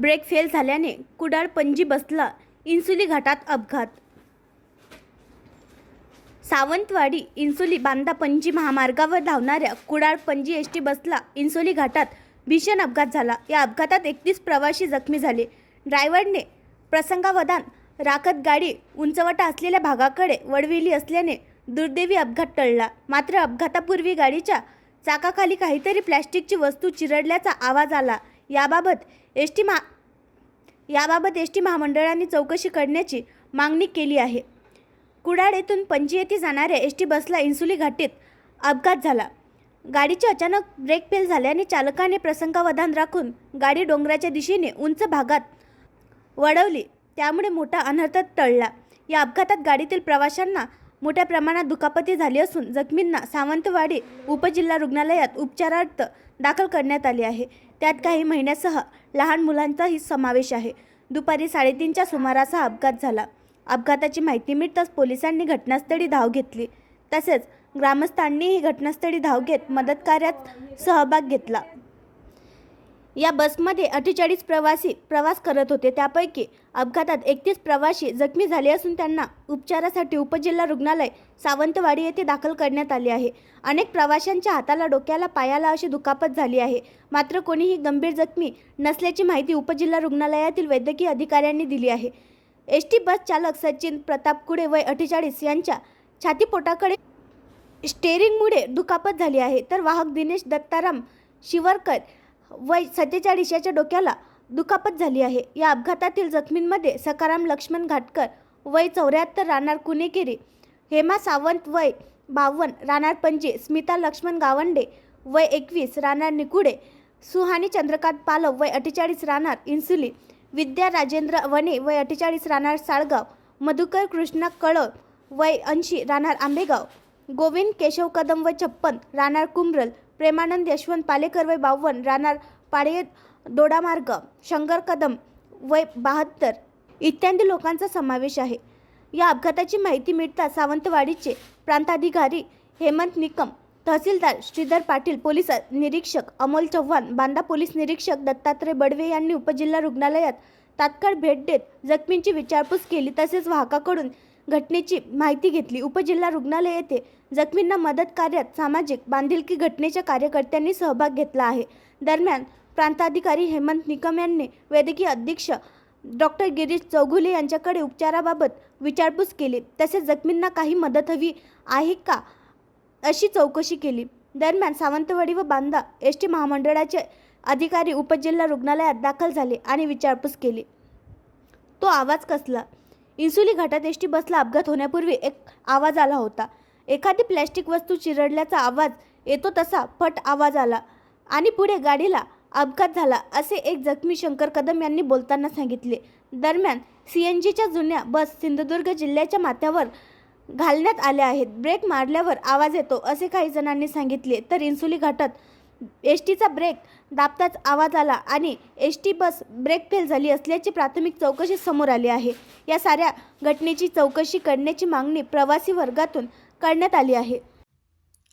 Brake fail झाल्याने कुडाळ पणजी बसला इन्सुली घाटात अपघात. सावंतवाडी इन्सुली बांदा पणजी महामार्गावर धावणाऱ्या कुडाळ पणजी एस टी बसला इन्सुली घाटात भीषण अपघात झाला. या अपघातात एकतीस प्रवासी जखमी झाले. ड्रायव्हरने प्रसंगावधान राखत गाडी उंचवटा असलेल्या भागाकडे वळविली असल्याने दुर्दैवी अपघात टळला. मात्र अपघातापूर्वी गाडीच्या चाकाखाली काहीतरी प्लॅस्टिकची वस्तू चिरडल्याचा आवाज आला. याबाबत एस टी मा याबाबत एस टी महामंडळाने चौकशी करण्याची मागणी केली आहे. कुडाळ येथून पणजी येथे जाणाऱ्या एस टी बसला इन्सुली घाटीत अपघात झाला. गाडीचे अचानक ब्रेक फेल झाल्याने चालकाने प्रसंगावधान राखून गाडी डोंगराच्या दिशेने उंच भागात वळवली. त्यामुळे मोठा अनर्थ टळला. या अपघातात गाडीतील प्रवाशांना मोठ्या प्रमाणात दुखापती झाली असून जखमींना सावंतवाडी उपजिल्हा रुग्णालयात उपचारार्थ दाखल करण्यात आले आहे. त्यात काही महिन्यासह लहान मुलांचाही समावेश आहे. दुपारी साडेतीनच्या सुमारास हा अपघात झाला. अपघाताची माहिती मिळताच पोलिसांनी घटनास्थळी धाव घेतली. तसेच ग्रामस्थांनीही घटनास्थळी धाव घेत मदतकार्यात सहभाग घेतला. या बसमध्ये अठ्ठेचाळीस प्रवासी प्रवास करत होते. त्यापैकी अपघातात एकतीस प्रवासी जखमी झाले असून त्यांना उपचारासाठी उपजिल्हा रुग्णालय सावंतवाडी येथे दाखल करण्यात आले आहे. अनेक प्रवाशांच्या हाताला डोक्याला पायाला अशी दुखापत झाली आहे. मात्र कोणीही गंभीर जखमी नसल्याची माहिती उपजिल्हा रुग्णालयातील वैद्यकीय अधिकाऱ्यांनी दिली आहे. एस टी बस चालक सचिन प्रताप कुडे वय अठ्ठेचाळीस यांच्या छातीपोटाकडे स्टेरिंगमुळे दुखापत झाली आहे. तर वाहक दिनेश दत्ताराम शिवरकर वय सत्तेचाळीस याच्या डोक्याला दुखापत झाली आहे. या अपघातातील जखमींमध्ये सकाराम लक्ष्मण घाटकर वय चौऱ्याहत्तर राहणार कुणेकेरी हेमा सावंत वय बावन्न राहणार पणजी स्मिता लक्ष्मण गावंडे वय एकवीस राहणार निकुडे सुहानी चंद्रकांत पालव वय अठ्ठेचाळीस राहणार इन्सुली विद्या राजेंद्र वने वय अठ्ठेचाळीस राहणार साळगाव मधुकर कृष्णा कळव वय ऐंशी राहणार आंबेगाव गोविंद केशव कदम वय छप्पन राहणार कुंब्रल प्रेमानंद यशवंत पालेकर वय बावन्न राहणार पाळे दोडामार्ग शंकर कदम वय बहात्तर इत्यादी लोकांचा समावेश आहे. या अपघाताची माहिती मिळताच सावंतवाडीचे प्रांताधिकारी हेमंत निकम तहसीलदार श्रीधर पाटील पोलीस निरीक्षक अमोल चव्हाण बांदा पोलीस निरीक्षक दत्तात्रय बडवे यांनी उपजिल्हा रुग्णालयात तात्काळ भेट देत जखमींची विचारपूस केली तसेच वाहकाकडून घटनेची माहिती घेतली. उपजिल्हा रुग्णालय येथे जखमींना मदत कार्यात सामाजिक बांधिलकी घटनेच्या कार्यकर्त्यांनी सहभाग घेतला आहे. दरम्यान प्रांताधिकारी हेमंत निकम यांनी वैद्यकीय अधीक्षक डॉक्टर गिरीश चौघुले यांच्याकडे उपचाराबाबत विचारपूस केली. तसेच जखमींना काही मदत हवी आहे का अशी चौकशी केली. दरम्यान सावंतवाडी व बांदा एस टी महामंडळाचे अधिकारी उपजिल्हा रुग्णालयात दाखल झाले आणि विचारपूस केली. तो आवाज कसला? इन्सुली घाटात एस टी बसला अपघात होण्यापूर्वी एक आवाज आला होता. एखादी प्लॅस्टिक वस्तू चिरडल्याचा आवाज येतो तसा फट आवाज आला आणि पुढे गाडीला अपघात झाला असे एक जखमी शंकर कदम यांनी बोलताना सांगितले. दरम्यान सी एन जीच्या जुन्या बस सिंधुदुर्ग जिल्ह्याच्या माथ्यावर घालण्यात आल्या आहेत. ब्रेक मारल्यावर आवाज येतो असे काही जणांनी सांगितले. तर इन्सुली घाटात एस टीचा ब्रेक दाबताच आवाज आला आणि S T bus brake fail झाली असल्याची प्राथमिक चौकशी समोर आली आहे. या साऱ्या घटनेची चौकशी करण्याची मागणी प्रवासी वर्गातून करण्यात आली आहे.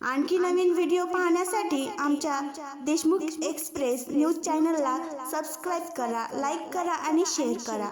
आणखी नवीन व्हिडिओ पाहण्यासाठी आमच्या देशमुख एक्सप्रेस न्यूज चॅनलला सबस्क्राईब करा लाईक करा आणि शेअर करा.